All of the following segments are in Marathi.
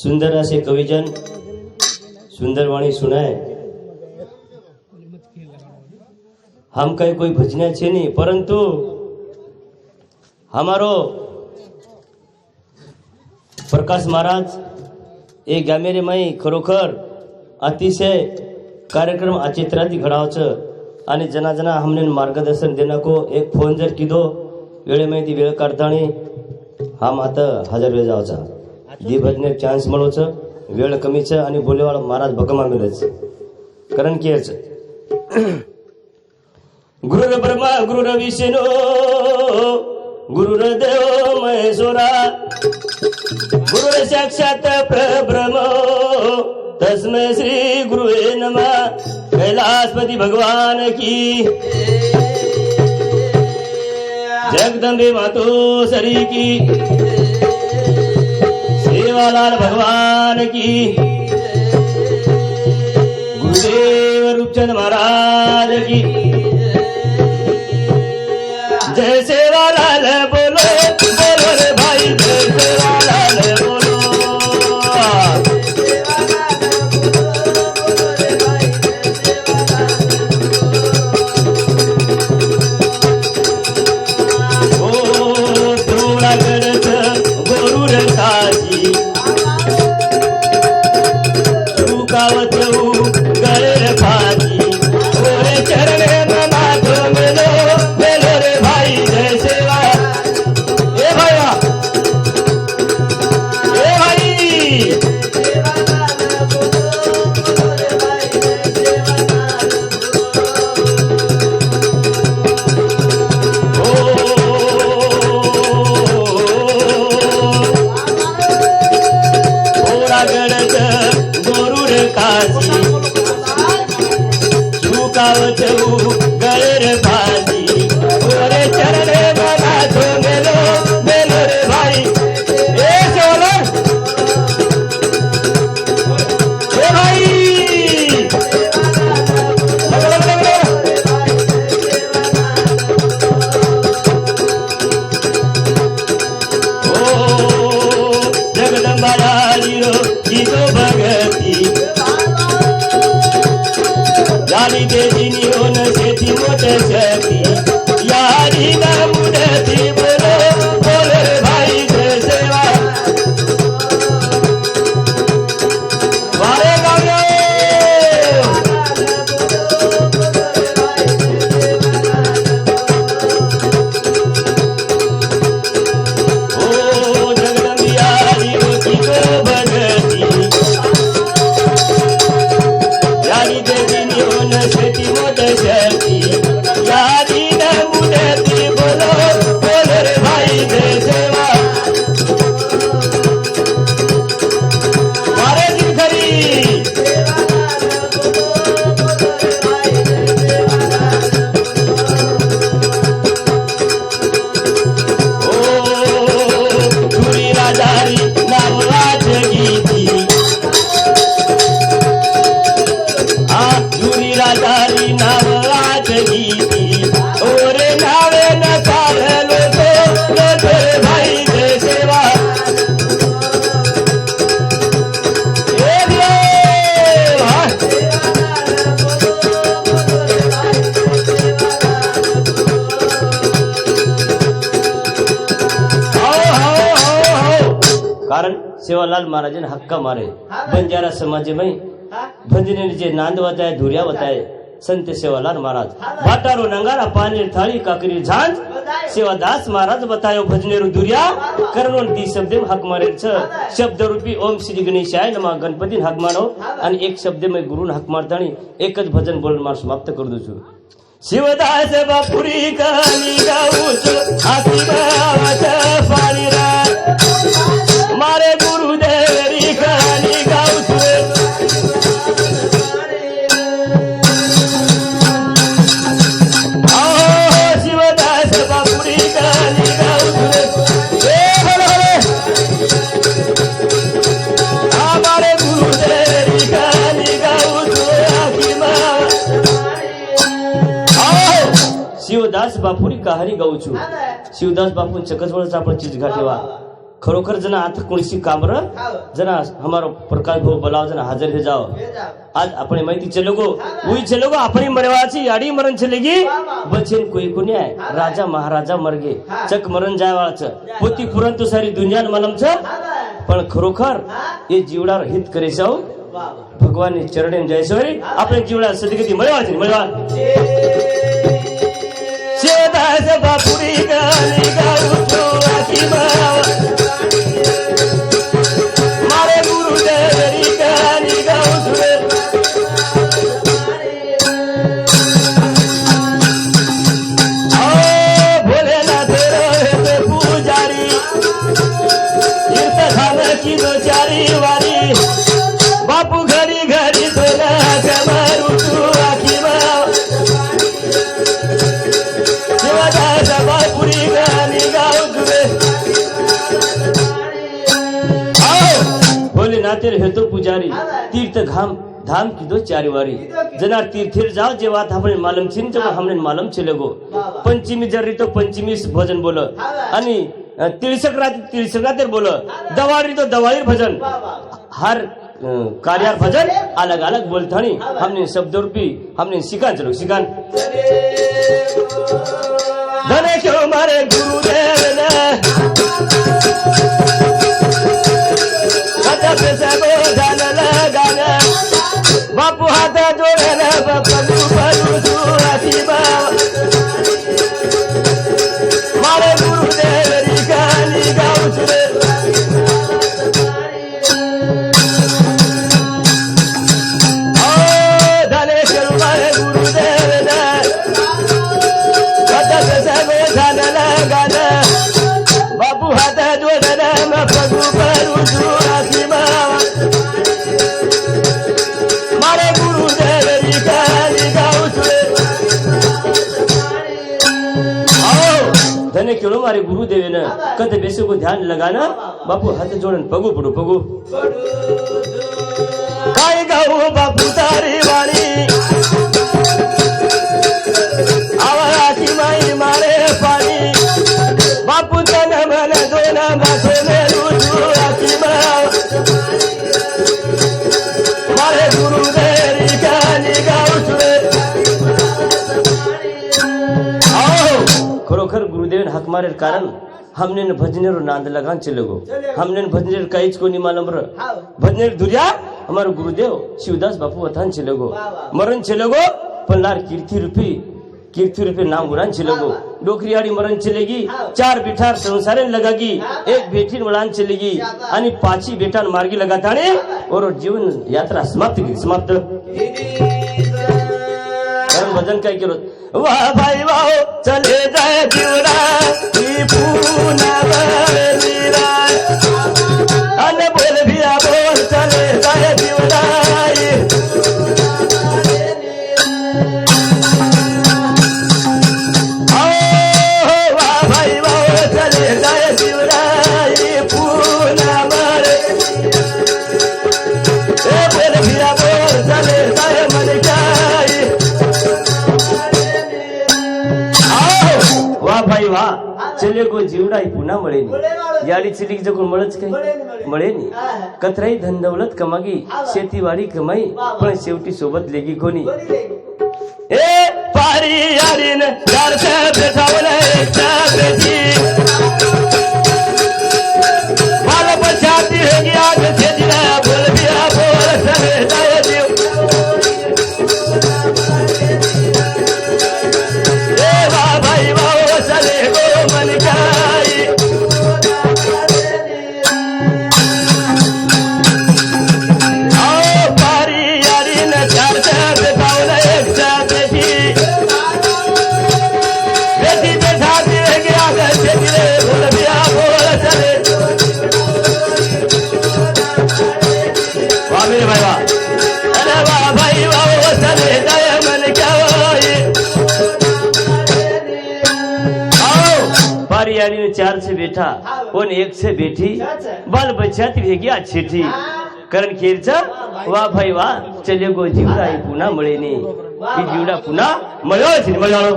સુંદર હશે કવિજન. સુંદર વાણી સુનાય. હમ કઈ કોઈ ભજના છે નહીં, પરંતુ અમારો પ્રકાશ મહારાજ એ ગામેરે મય ખરોખર અતિશય કાર્યક્રમ આ ચિત્રાથી ઘડાવ છે. અને જના જના અમને માર્ગદર્શન દેનાકો એક ફોન જર કીધો. वेळ काढतानी हा आता हजर वेळ जावचा. दी भजने चान्स મળોच वेळ कमीच आणि बोलेवाळ महाराज भकमा मिळच कारण केच गुरुर ब्रह्मा गुरुर विष्णू गुरुर देव महेश्वरा. गुरुर साक्षात परब्रह्म तस्मै श्री गुरुवे नमा. कैलासपती भगवान की जगदम्बे मातो सरी की सेवालाल भगवान की। गुरुदेव रूपचंद महाराज की। जय सेवालाल सेवालाल महाराजांनी हक्का मारे. बंजारा समाज में भंजने जे नांद बताए धुरिया बताए संत सेवालाल महाराज. भाटारो नंगारा पानी थाली काकरी झांज. सेवादास महाराज बतायो भजनेरु दुर्या करणोन ती शब्द हक मारे शब्द रूपी ओम श्री गणेशाय नमा. गणपती हक मारो आणि एक शब्द मी गुरुन हक मारतानी एकच भजन बोलून मार समाप्त करू दू शिवदास बापुरी कहाणी गाऊ हाती गावाचं पाणी हरी गाऊचू शिवदास बापू चकचवळ आपण चिज घाटेवा खरोखर जना आता कोणसी कामर? जना हमारो प्रकाश भाऊ बलाव जना हजर हे जाओ आज आपण माहिती चलोगो. उई चलोगो आपण मरवाची याडी मरण चलेगी. बचेन कोई कोणी आहे राजा महाराजा मरगे. चक मरण जायवाळच. पोती पुरंतु सारी दुनिया मलमच. पण खरोखर हे? जीवडार हित करे साऊ भगवान चरणे जयसवारी आपण जीवडा सदी कधी मळवाची मळवा. ಸಬ ಪುರಿ ಗಾಲಿ ಗಾಲು ಚೋ ಅಸಿ ಮಾವ तीर्थ धाम धाम कीधो चारी वारी जना तीर्थेर जाओ जे बात हमने मालूम छिन जब हमने मालूम छे लगो पंचमी जरी तो पंचमी भजन बोल। आणि तिळसक्रांती तिळसक्रांतीर बोल। दवारी तो दवाळीर भजन। हर कार्यार भजन अलग अलग बोलथानी। हमने शब्द रूपी हमने सिखान चलो सिखान धने क्यों मारे गुरुदेव ने? ધને કેળો મારે ગુરુદેવ ને કદ બેસે કો ધ્યાન લગાના બાપુ હાથ જોડન પગુ પડું પગુ કાઈ ગાઉં બાપુ તારી मारेर मारे कारण हमने भजनेर नांद लगान चले गो हमने भजनेर भजनेर को नहीं मालूम र। भजनेर दुरिया हमारे गुरुदेव शिवदास बापू वथान चले गो मरण चले गो पण लार कीर्ति रूपी कीर्ति रूपी नाम उड़ान चले गो आडी मरण चलेगी चार बिठार संसारे लगागी एक बेटी उड़ान चलेगी आणि पाची बेटान मार्गी लगाताने और जीवन यात्रा समाप्त समाप्त। भजन काय केलं वा भाई वाहो चले जाय जीवना शिवराई पुन्हा मळेनी याडी चिडी जगून मळच काही मळेनी कत्राई धंदवलत कमागी शेतीवाडी कमाई पण शेवटी सोबत लेगी कोणी? ए पारी यारीन चार चार कल्याणी चार से बैठा पण एक से बेठी। बाल बच्चात भेगी आछेठी कारण खेरचा वा भाई वा चले गो जीवडा पुना पुन्हा नी ही जीवडा पुना मळवायची मळाळो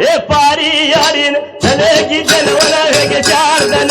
ए पारी यारीन चलेगी जनवना चार दन।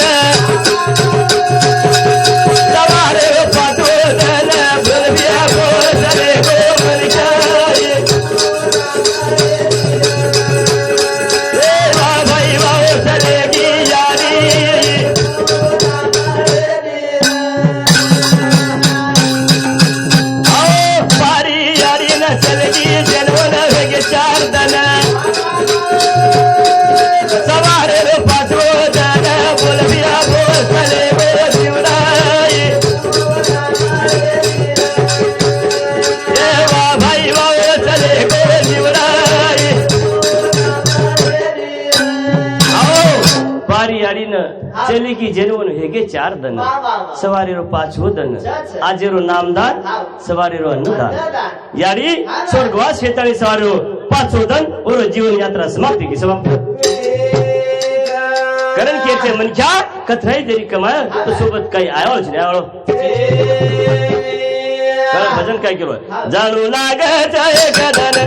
चली की जेनवन हेगे चार दन वा, वा, वा. सवारीरो पाचवो दन अच्छा. आजेरो नामदान हा. सवारीरो अन्नदान अन्नदान. यारी हा. स्वर्गवास शेताळी सवारीरो पाचवो दन ओरो जीवन यात्रा समाप्ती की समाप्ती कारण की याचे मनख्या कथराई जरी कमाय तो सोबत काही आयोच नाही आवडो कारण भजन काय केलं जाणू लागत एक दन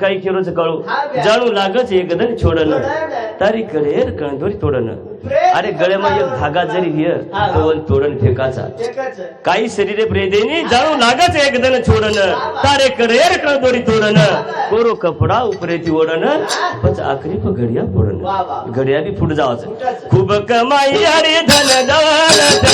काही केलोच कळू. जाणू लागच एकदम छोडन तारी कडेर कणदोरी तोडन अरे गळ्यामध्ये एक धागा जरी हिय तो तोडन फेकाचा. काही शरीरे प्रेदेनी जाणू लागच एकदम छोडन तारे कडेर कणदोरी तोडन कोरो कपडा उपरेती ओढन पच आखरी प घडिया फोडन. घडिया बी फुट जावाच. खूप कमाई अरे धन दौलत.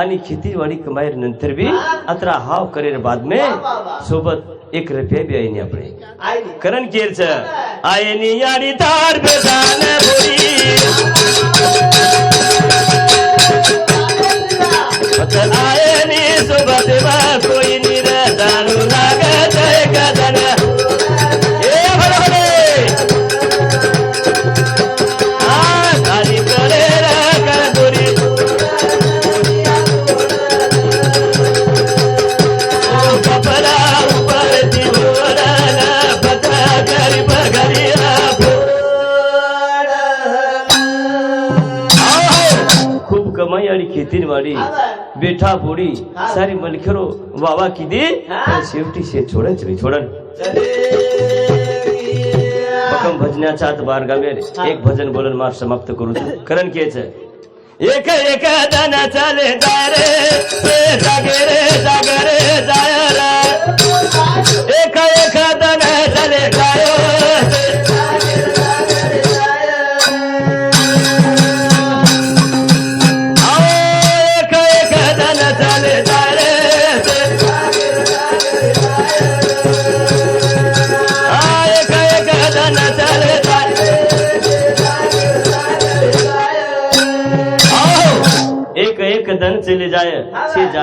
आणि खेतीवाडी कमाई नंतर बी अत्र हाव करेर बाद में सोबत एक रुपया बी आईनी आपले करण केरच. आयनी याडी तार बेदान बोरी. आयनी सोबत बा बेठा पोडी सारी मलखेरो वावा किती? शेवटी शे छोडन चली छोडन. भक्कम भजनाच्या आत बार गावेर एक भजन बोलन मार समाप्त करू करण केच एक एक दन चाले जाय रे ए जागे रे जागे रे जायला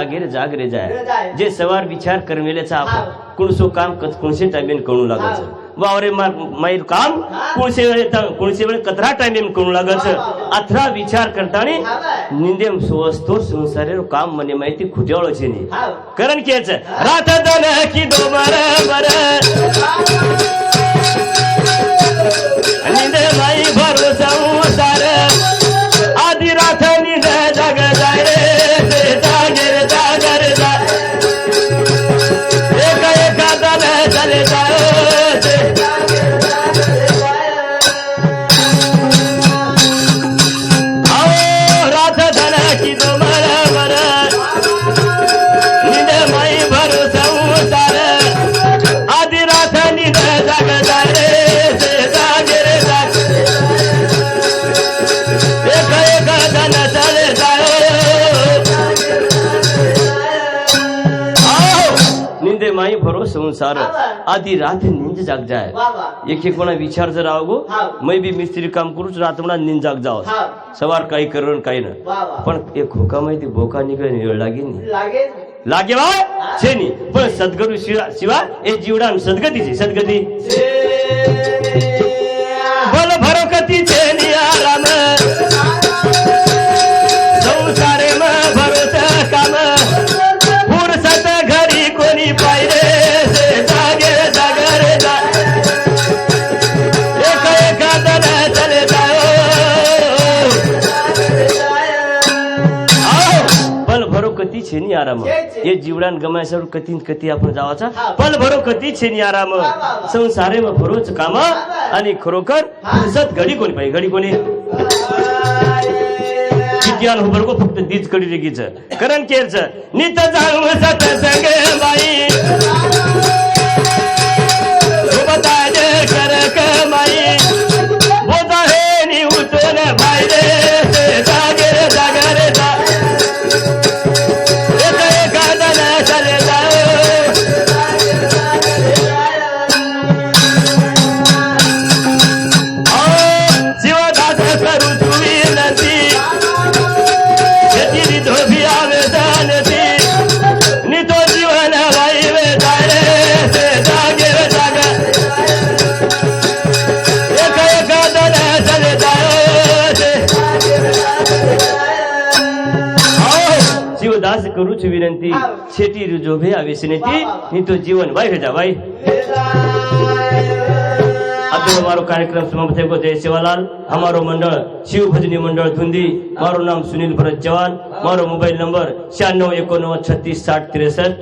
से जागीर जाय. जे सवार विचार करमेलेचा आपण कुणसो काम कुणसे टाइमेन कळू लागायचं. वावरे माईल काम कुणसे वेळे कुणसे वेळे कतरा टाइमेन कळू लागायचं. अथरा विचार करताना निंदेम सोवस्तोर संसारे काम मने माहिती खुट्यावळचे नाही कारण केच रात दन की दो माई भर संसार आधी रात निंद जाग जाय. एक एक कोणा विचार जर आवगो मै बी मिस्त्री काम करूच रात म्हणा निंद जाग जाव. सवार काही करण काही ना. पण एक होका माहिती भोका निघे वेळ लागेल नी लागे वा छेनी पण सद्गुरु शिवा शिवा ए जीवडान सद्गतीची सद्गती. कती छेनी आराम हे जीवडान गमायसाठी कधी कधी आपण जावाचा. पल भरो कधी छेनी आराम संसारे म भरोच काम आणि खरोखर फुरसत घडी कोणी पाहिजे? घडी कोणी? किती अनुभव बरं फक्त तीच कडी रेगीच करण केरच. नित जाऊ सत संगे बाई. કરું વિનંતી. છેટી રૂજો આવી છે તો જીવન ભાઈ. ભેજા ભાઈ આજે અમારો કાર્યક્રમ સમાપ્ત થયો. જય સેવાલાલ. અમારો મંડળ શિવ ભજની મંડળ ધુંધી. મારું નામ સુનિલ ભરત જવાન મારો મોબાઈલ નંબર છ્યાણવ એકોણવ છત્રીસ સાઠ ત્રેસઠ.